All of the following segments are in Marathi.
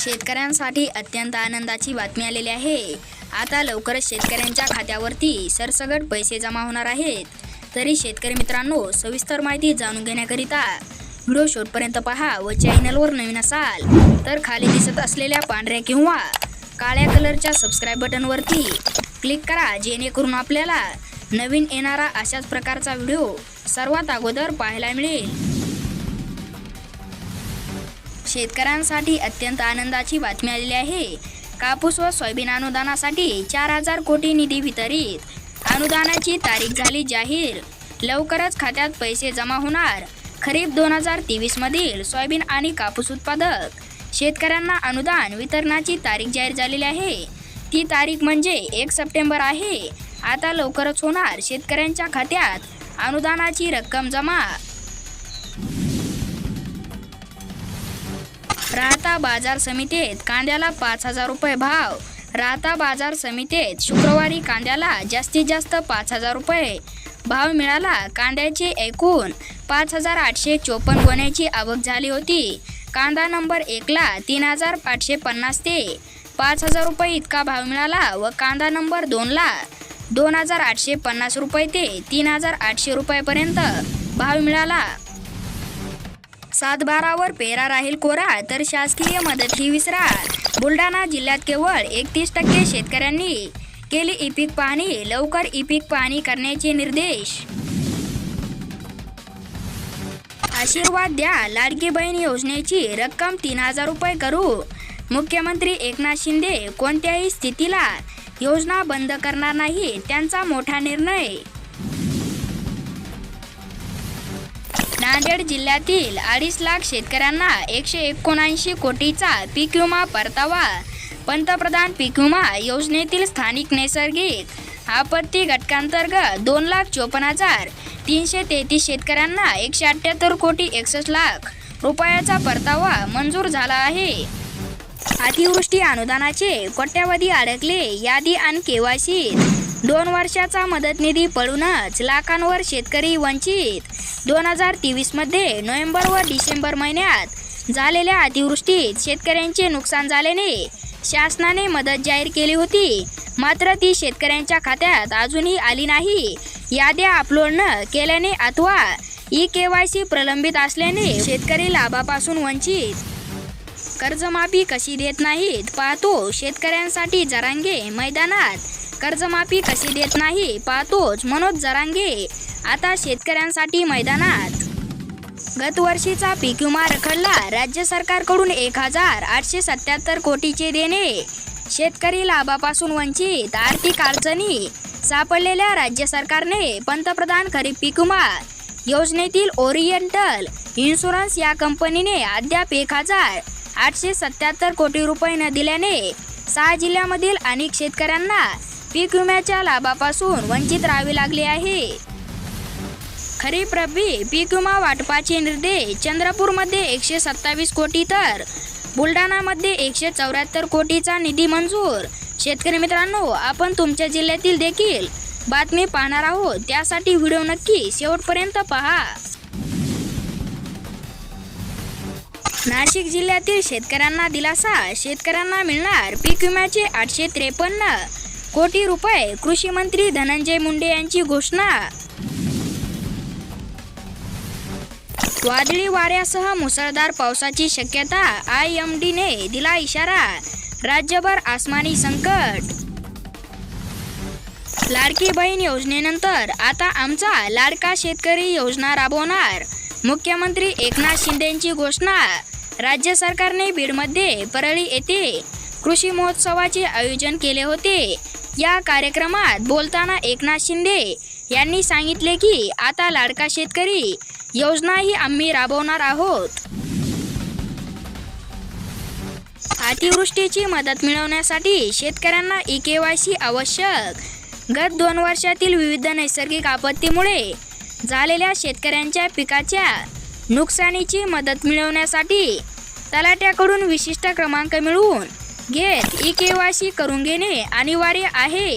शेतकऱ्यांसाठी अत्यंत आनंदाची बातमी आलेली आहे. आता लवकरच शेतकऱ्यांच्या खात्यावरती सरसगट पैसे जमा होणार आहेत. तरी शेतकरी मित्रांनो सविस्तर माहिती जाणून घेण्याकरिता व्हिडिओ शेवटपर्यंत पहा व चॅनलवर नवीन असाल तर खाली दिसत असलेल्या पांढऱ्या किंवा काळ्या कलरच्या सबस्क्राईब बटनवरती क्लिक करा जेणेकरून आपल्याला नवीन येणारा अशाच प्रकारचा व्हिडिओ सर्वात अगोदर पाहायला मिळेल. शेतकऱ्यांसाठी अत्यंत आनंदाची बातमी आलेली आहे. कापूस व सोयाबीन अनुदानासाठी चार हजार कोटी निधी वितरित. अनुदानाची तारीख झाली जाहीर. लवकरच खात्यात पैसे जमा होणार. खरीप दोन हजार तेवीसमधील सोयाबीन आणि कापूस उत्पादक. शेतकऱ्यांना अनुदान वितरणाची तारीख जाहीर झालेली आहे. ती तारीख म्हणजे एक सप्टेंबर आहे. आता लवकरच होणार शेतकऱ्यांच्या खात्यात अनुदानाची रक्कम जमा. राहता बाजार समितीत कांद्याला पाच हजार रुपये भाव. राहता बाजार समितीत शुक्रवारी कांद्याला जास्तीत जास्त पाच हजार रुपये. भाव मिळाला कांद्याचे एकूण पाच हजार आठशे चोपन्न गोण्याची आवक झाली होती. कांदा नंबर एकला तीन हजार आठशे पन्नास ते पाच हजार रुपये इतका भाव मिळाला व कांदा नंबर दोनला दोन हजार आठशे पन्नास रुपये ते तीन हजार आठशे रुपयेपर्यंत भाव मिळाला. सातबारावर पेरा राहील कोरा तर शासकीय मदत ही विसरा बुलढाणा जिल्ह्यात केवळ एकतीस टक्के शेतकऱ्यांनी केली ई पीक पाहणी लवकर ई पीक पाहणी करण्याचे निर्देश. आशीर्वाद द्या लाडकी बहीण योजनेची रक्कम तीन हजार रुपये करू. मुख्यमंत्री एकनाथ शिंदे कोणत्याही स्थितीला योजना बंद करणार नाही त्यांचा मोठा निर्णय नांदेड जिल्ह्यातील अडीच लाख शेतकऱ्यांना एकशे एकोणऐंशी कोटीचा पीक विमा परतावा. पंतप्रधान पीक विमा योजनेतील स्थानिक नैसर्गिक आपत्ती घटकांतर्गत दोन लाख चोपन्न हजार तीनशे तेहतीस शेतकऱ्यांना एकशे अठ्ठ्याहत्तर कोटी एकसष्ट लाख रुपयाचा परतावा मंजूर झाला आहे. अतिवृष्टी अनुदानाचे कोट्यावधी अडकले यादी आणि केवायसी दोन वर्षाचा मदत निधी पडूनच लाखांवर शेतकरी वंचित. दोन हजार तेवीसमध्ये नोव्हेंबर व डिसेंबर महिन्यात झालेल्या अतिवृष्टीत शेतकऱ्यांचे नुकसान झाल्याने शासनाने मदत जाहीर केली होती. मात्र ती शेतकऱ्यांच्या खात्यात अजूनही आली नाही. याद्या अपलोड न केल्याने अथवा ई के वाय सी प्रलंबित असल्याने शेतकरी लाभापासून वंचित. कर्जमाफी कशी देत नाहीत पाहतो शेतकऱ्यांसाठी जरांगे मैदानात. कर्जमाफी कशी देत नाही पाहतोच मनोज जरांगे. आता शेतकऱ्यांसाठी मैदानात. गतवर्षीचा पीक विमा रखडला. राज्य सरकारकडून एक हजार आठशे सत्याहत्तर कोटीचे देणे. शेतकरी लाभापासून वंचित आर्थिक अडचणी. सापडलेल्या राज्य सरकारने पंतप्रधान खरीप पीक विमा योजनेतील ओरिएंटल इन्शुरन्स या कंपनीने अद्याप एक हजार आठशे सत्याहत्तर कोटी रुपये न दिल्याने सहा जिल्ह्यामधील अनेक शेतकऱ्यांना पीक विम्याच्या लाभापासून वंचित राहावे लागले आहे. खरीप रब्बी पीक विमा वाटपाचे निर्देश चंद्रपूरमध्ये एकशे सत्तावीस कोटी तर बुलढाणामध्ये एकशे चौऱ्याहत्तर कोटीचा निधी मंजूर. शेतकरी मित्रांनो आपण तुमच्या जिल्ह्यातील देखील बातमी पाहणार आहोत. त्यासाठी व्हिडिओ नक्की शेवटपर्यंत पहा. नाशिक जिल्ह्यातील शेतकऱ्यांना दिलासा. शेतकऱ्यांना मिळणार पीक विम्याचे आठशे त्रेपन्न. कोटी रुपये. कृषी मंत्री धनंजय मुंडे यांची घोषणा. वादळी वाऱ्यासह मुसळधार पावसाची शक्यता. आय एम डीने दिला इशारा. राज्यभर आसमानी संकट. लाडकी बहीण योजनेनंतर आता आमचा लाडका शेतकरी योजना राबवणार. मुख्यमंत्री एकनाथ शिंदेंची घोषणा. राज्य सरकारने बीडमध्ये परळी येथे कृषी महोत्सवाचे आयोजन केले होते. या कार्यक्रमात बोलताना एकनाथ शिंदे यांनी सांगितले की आता लाडका शेतकरी योजनाही आम्ही राबवणार आहोत. अतिवृष्टीची मदत मिळवण्यासाठी शेतकऱ्यांना ई के वाय सी आवश्यक. गत दोन वर्षातील विविध नैसर्गिक आपत्तीमुळे झालेल्या शेतकऱ्यांच्या पिकाच्या नुकसानीची मदत मिळवण्यासाठी तलाट्याकडून विशिष्ट क्रमांक मिळवून घेत ई के वाय सी करून घेणे अनिवार्य आहे.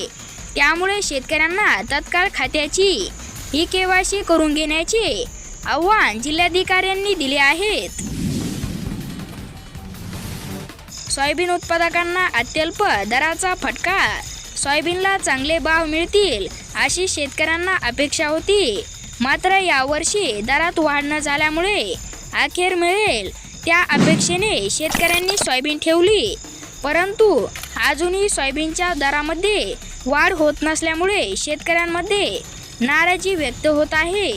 त्यामुळे शेतकऱ्यांना तत्काळ खात्याची ई के वाय सी करून घेण्याचे आव्हान जिल्हाधिकाऱ्यांनी दिले आहेत. सोयाबीन उत्पादकांना अत्यल्प दराचा फटका. सोयाबीनला चांगले भाव मिळतील अशी शेतकऱ्यांना अपेक्षा होती. मात्र यावर्षी दरात वाढ न झाल्यामुळे अखेर मिळेल त्या अपेक्षेने शेतकऱ्यांनी सोयाबीन ठेवली. परंतु अजूनही सोयाबीनच्या दरामध्ये वाढ होत नसल्यामुळे शेतकऱ्यांमध्ये नाराजी व्यक्त होत आहे.